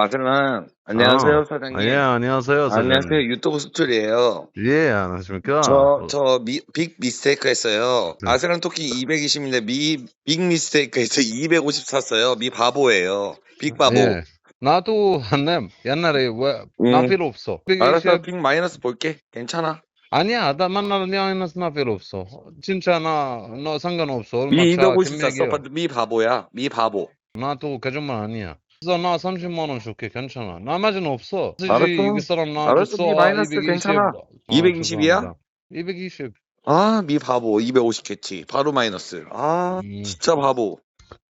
아들아, 안녕하세요, 어. 사장님. 예, 안녕하세요. 안녕하세요, 유튜브 수출이에요. 예, 안녕하십니까? 저, 저, 미, 빅 미스테이크 했어요. 네. 아스란 토끼 220인데, 미, 빅 미스테이크에서 250 샀어요. 미 바보예요. 빅 바보. 예. 나도 한냄 옛날에 왜, 나 응. 필요 없어. 알았어, 빅 마이너스 볼게. 괜찮아. 아니야, 나 만나는 양이나서 나 필요 없어. 진짜 나, 너 상관없어. 얼마 미 차, 250 샀어. 미 바보야. 미 바보. 나도 거짓말 아니야. 그래서 나 30만 원 줄게, 괜찮아. 나머지는 없어. 알았어. 이 사람 나 알았어, 미 마이너스 괜찮아. 220 이야? 220. 아, 미 바보. 250겠지. 바로 마이너스. 아, 음. 진짜 바보.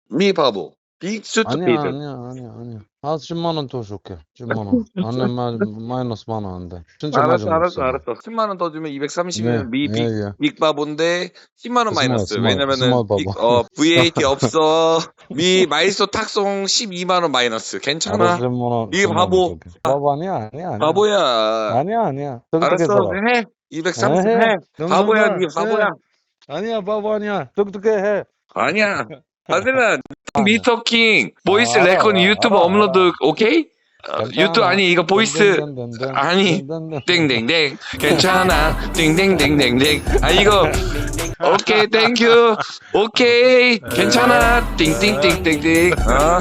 미 바보. 빅 스투피드. 아니야, 아니야, 아니야, 아니야. 아, 10만 원 더 줄게. 10만 원. 안내 마, 마이너스 만원 안 돼. 진짜 알았어, 알았어. 알았어. 10만 원 더 주면 230이면 네, 미, 빅, 예, 예. 빅바보인데 10만 원 스몰, 마이너스. 스몰, 왜냐면은 스몰 바보. 빅, 어, VAT 없어. 미 마이소 탁송 12만 원 마이너스. 괜찮아. 알았어, 10만 원. 이게 10만 원 바보. 바보 아니야, 아니야, 아니야. 바보야. 아니야, 아니야. 알았어, 살아. 해. 230 해. 해. 바보야, 니 바보야. 아니야, 바보 아니야. 똑똑해 해. 아니야. 아들아, 미터킹 보이스 알아, 레코드 알아, 유튜브 알아, 업로드 오케이? 어, 괜찮아. 유튜브 아니 이거 보이스. 아니. 땡땡땡 괜찮아 땡땡땡땡땡 아 이거 오케이 땡큐 오케이 괜찮아 띵띵띵띵띵 어?